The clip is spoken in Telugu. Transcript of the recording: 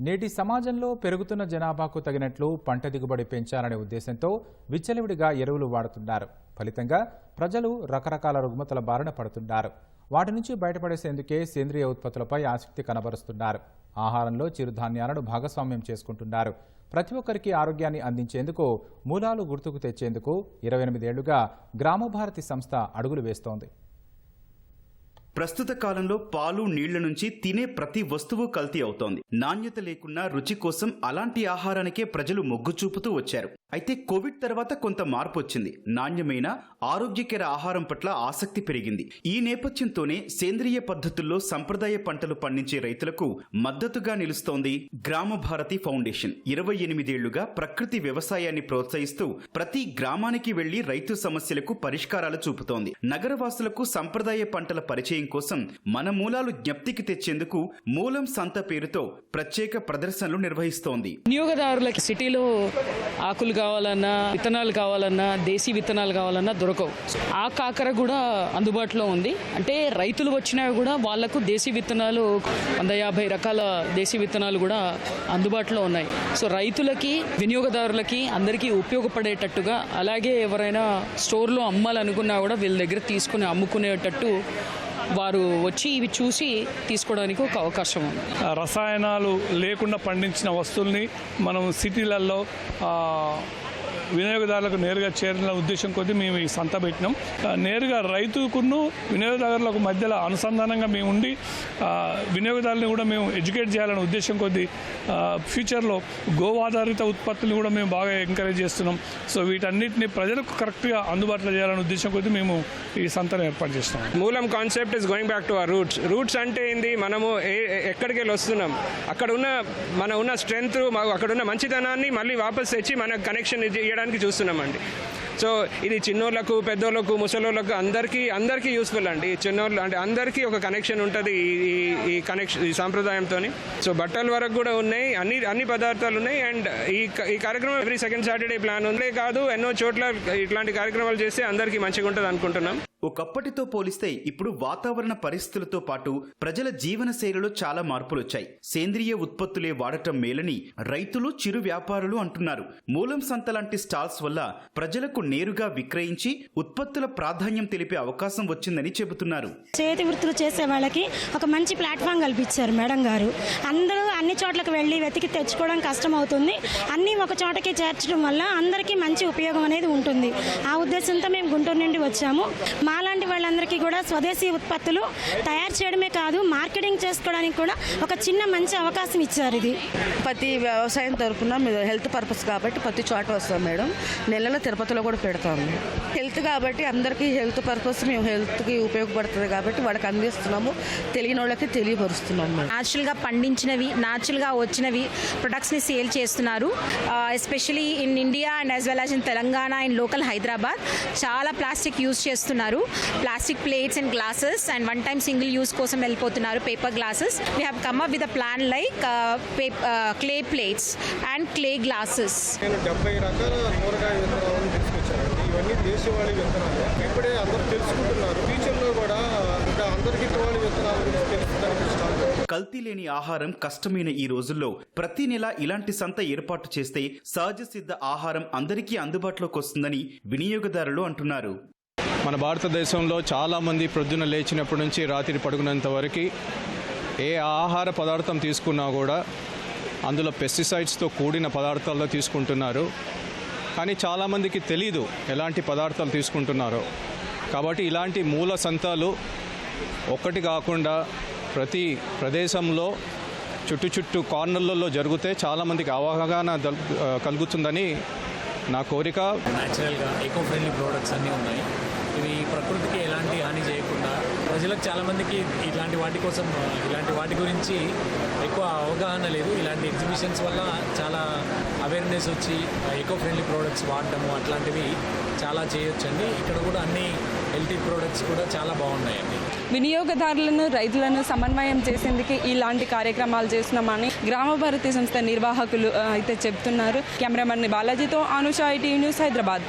నేటి సమాజంలో పెరుగుతున్న జనాభాకు తగినట్లు పంట దిగుబడి పెంచాలనే ఉద్దేశంతో విచ్చలవిడిగా ఎరువులు వాడుతున్నారు. ఫలితంగా ప్రజలు రకరకాల రుగ్మతల బారిన పడుతున్నారు. వాటి నుంచి బయటపడేసేందుకే సేంద్రియ ఉత్పత్తులపై ఆసక్తి కనబరుస్తున్నారు. ఆహారంలో చిరుధాన్యాలను భాగస్వామ్యం చేసుకుంటున్నారు. ప్రతి ఒక్కరికి ఆరోగ్యాన్ని అందించేందుకు మూలాలు గుర్తుకు తెచ్చేందుకు ఇరవై ఎనిమిదేళ్ళుగా గ్రామభారతి సంస్థ అడుగులు వేస్తోంది. ప్రస్తుత కాలంలో పాలు నీళ్ళ నుంచి తినే ప్రతి వస్తువు కల్తీ అవుతోంది. నాణ్యత లేకున్నా రుచి కోసం అలాంటి ఆహారానికే ప్రజలు మొగ్గు చూపుతూ వచ్చారు. అయితే కోవిడ్ తర్వాత కొంత మార్పు వచ్చింది. నాణ్యమైన ఆరోగ్యకర ఆహారం పట్ల ఆసక్తి పెరిగింది. ఈ నేపథ్యంతోనే సేంద్రియ పద్ధతుల్లో సంప్రదాయ పంటలు పండించే రైతులకు మద్దతుగా నిలుస్తోంది గ్రామ భారతి ఫౌండేషన్. ఇరవై ఎనిమిదేళ్ళుగా ప్రకృతి వ్యవసాయాన్ని ప్రోత్సహిస్తూ ప్రతి గ్రామానికి వెళ్ళి రైతు సమస్యలకు పరిష్కారాలు చూపుతోంది. నగరవాసులకు సంప్రదాయ పంటల పరిచయం కోసం మన మూలాలు జ్ఞప్తికి తెచ్చేందుకు మూలం సంత పేరుతో ప్రత్యేక ప్రదర్శనలు నిర్వహిస్తోంది. వినియోగదారులకి సిటీలో ఆకులుగా కావాలన్నా విత్తనాలు కావాలన్నా దేశీ విత్తనాలు కావాలన్నా దొరకవు. ఆ కాకర కూడా అందుబాటులో ఉంది. అంటే రైతులు వచ్చినా కూడా వాళ్ళకు దేశీ విత్తనాలు వంద యాభై రకాల దేశీ విత్తనాలు కూడా అందుబాటులో ఉన్నాయి. సో రైతులకి వినియోగదారులకి అందరికీ ఉపయోగపడేటట్టుగా అలాగే ఎవరైనా స్టోర్లో అమ్మాలనుకున్నా కూడా వీళ్ళ దగ్గర తీసుకుని అమ్ముకునేటట్టు వారు వచ్చి ఇవి చూసి తీసుకోవడానికి ఒక అవకాశం ఉంది. రసాయనాలు లేకుండా పండించిన వస్తువుల్ని మనం సిటీలలో వినియోగదారులకు నేరుగా చేరిన ఉద్దేశం కొద్దీ మేము ఈ సంత పెట్టినాం. నేరుగా రైతుకును వినియోగదారులకు మధ్యలో అనుసంధానంగా మేము ఉండి వినియోగదారుని కూడా మేము ఎడ్యుకేట్ చేయాలనే ఉద్దేశం కొద్దీ ఫ్యూచర్లో గోవాధారిత ఉత్పత్తులు కూడా మేము బాగా ఎంకరేజ్ చేస్తున్నాం. సో వీటన్నిటిని ప్రజలకు కరెక్ట్గా అందుబాటులో చేయాలనే ఉద్దేశం కొద్దీ మేము ఈ సంతను ఏర్పాటు చేస్తున్నాం. మూలం concept is going back to our roots roots అంటే ఏంది? మనము ఏ- ఎక్కడికి వెళ్ళి వస్తున్నాం? అక్కడ ఉన్న మన ఉన్న స్ట్రెంగ్త్ అక్కడ ఉన్న మంచితనాన్ని మళ్ళీ వాపస్ తెచ్చి మన కనెక్షన్ చేయడానికి చూస్తున్నామండి. సో ఇది చిన్నోళ్ళకు పెద్దోళ్ళకు ముసలోళ్ళకు అందరికీ అందరికీ యూస్ఫుల్ అండి. ఈ చిన్నోళ్ళు అంటే అందరికీ ఒక కనెక్షన్ ఉంటుంది ఈ- ఈ కనెక్షన్ ఈ సాంప్రదాయంతో సో బట్టల వరకు కూడా ఉన్నాయి. అన్ని అన్ని పదార్థాలు ఉన్నాయి. అండ్ ఈ ఈ కార్యక్రమం ఎవ్రీ సెకండ్ సాటర్డే ప్లాన్ ఉందే. కాదు ఎన్నో చోట్ల ఇట్లాంటి కార్యక్రమాలు చేస్తే అందరికీ మంచిగా ఉంటుంది అనుకుంటున్నాం. ఒకప్పటితో పోలిస్తే ఇప్పుడు వాతావరణ పరిస్థితులతో పాటు ప్రజల జీవన శైలిలో చాలా మార్పులు వచ్చాయి సేంద్రియ ఉత్పత్తులే వాడటం మేలని రైతులు చిరు వ్యాపారులు అంటున్నారు. మూలం సంత లాంటి స్టాల్స్ వల్ల ప్రజలకు నేరుగా విక్రయించి ఉత్పత్తుల ప్రాధాన్యం తెలిపే అవకాశం వచ్చిందని చెబుతున్నారు. చేతి వృత్తులు చేసే వాళ్ళకి ఒక మంచి ప్లాట్ఫామ్ కల్పించారు మేడం గారు. అందరూ అన్ని చోట్లకు వెళ్ళి వెతికి తెచ్చుకోవడం కష్టం అవుతుంది అన్నీ ఒక చోటకి చేర్చడం వల్ల అందరికీ మంచి ఉపయోగం అనేది ఉంటుంది. ఆ ఉద్దేశంతో మేము గుంటూరు నుండి వచ్చాము. మాలాంటి వాళ్ళందరికీ కూడా స్వదేశీ ఉత్పత్తులు తయారు చేయడమే కాదు మార్కెటింగ్ చేసుకోవడానికి కూడా ఒక చిన్న మంచి అవకాశం ఇచ్చారు ఇది. ప్రతి వ్యవసాయం తరపున మీరు హెల్త్ పర్పస్ కాబట్టి ప్రతి చోట వస్తాం మేడం. నెలలో తిరుపతిలో కూడా పెడతాము. హెల్త్ కాబట్టి అందరికీ హెల్త్ పర్పస్ మేము హెల్త్కి ఉపయోగపడుతుంది కాబట్టి వాళ్ళకి అందిస్తున్నాము. తెలియని వాళ్ళకి తెలియపరుస్తున్నాము మేడం. న్యాచురల్గా పండించినవి న్యాచురల్గా వచ్చినవి ప్రొడక్ట్స్ని సేల్ చేస్తున్నారు. Especially in India and as well as in Telangana and local Hyderabad చాలా ప్లాస్టిక్ యూస్ చేస్తున్నారు. Plastic plates and glasses and one time single use కోసం వెళ్ళిపోతున్నారు paper glasses we have come up with a plan like clay plates and clay glasses నేను డెబ్బై రకాల కూరగాయ విత్తనాలను తీసుకొచ్చానండి. ఇవన్నీ దేశవాళీ విత్తనాలు. ఇప్పుడే అందరూ తెలుసుకుంటున్నారు. ఫ్యూచర్లో కూడా ఇంకా అందరికీ ఇటువంటి విత్తనాల గురించి తెలుసుకోవడానికి స్టార్ట్ అవుతుంది. కల్తీ లేని ఆహారం కష్టమైన ఈ రోజుల్లో ప్రతి నెల ఇలాంటి సంత ఏర్పాటు చేస్తే సహజ సిద్ధ ఆహారం అందరికీ అందుబాటులోకి వస్తుందని వినియోగదారులు అంటున్నారు. మన భారతదేశంలో చాలామంది ప్రొద్దున లేచినప్పటి నుంచి రాత్రి పడుకునేంత వరకు ఏ ఆహార పదార్థం తీసుకున్నా కూడా అందులో పెస్టిసైడ్స్తో కూడిన పదార్థాల్లో తీసుకుంటున్నారు. కానీ చాలామందికి తెలీదు ఎలాంటి పదార్థాలు తీసుకుంటున్నారో. కాబట్టి ఇలాంటి మూల సంతాలు ఒక్కటి కాకుండా ప్రతి ప్రదేశంలో చుట్టు చుట్టూ కార్నర్లలో జరిగితే చాలామందికి అవగాహన కలుగుతుందని నా కోరిక. న్యాచురల్గా ఎకో ఫ్రెండ్లీ ప్రోడక్ట్స్ అన్నీ ఉన్నాయి. ఇవి ప్రకృతికి ఎలాంటి హాని చేయకుండా ప్రజలకు చాలామందికి ఇలాంటి వాటి కోసం ఇలాంటి వాటి గురించి ఎక్కువ అవగాహన లేదు. ఇలాంటి ఎగ్జిబిషన్స్ వల్ల చాలా అవేర్నెస్ వచ్చి ఎకో ఫ్రెండ్లీ ప్రోడక్ట్స్ వాడటము అట్లాంటివి చాలా చేయొచ్చండి. ఇక్కడ కూడా అన్ని హెల్తీ ప్రోడక్ట్స్ కూడా చాలా బాగున్నాయండి. వినియోగదారులను రైతులను సమన్వయం చేసేందుకు ఇలాంటి కార్యక్రమాలు చేస్తున్నామని గ్రామ భారతి సంస్థ నిర్వాహకులు అయితే చెప్తున్నారు. కెమెరామన్ బాలాజీతో అనుషా ఐటీ న్యూస్ హైదరాబాద్.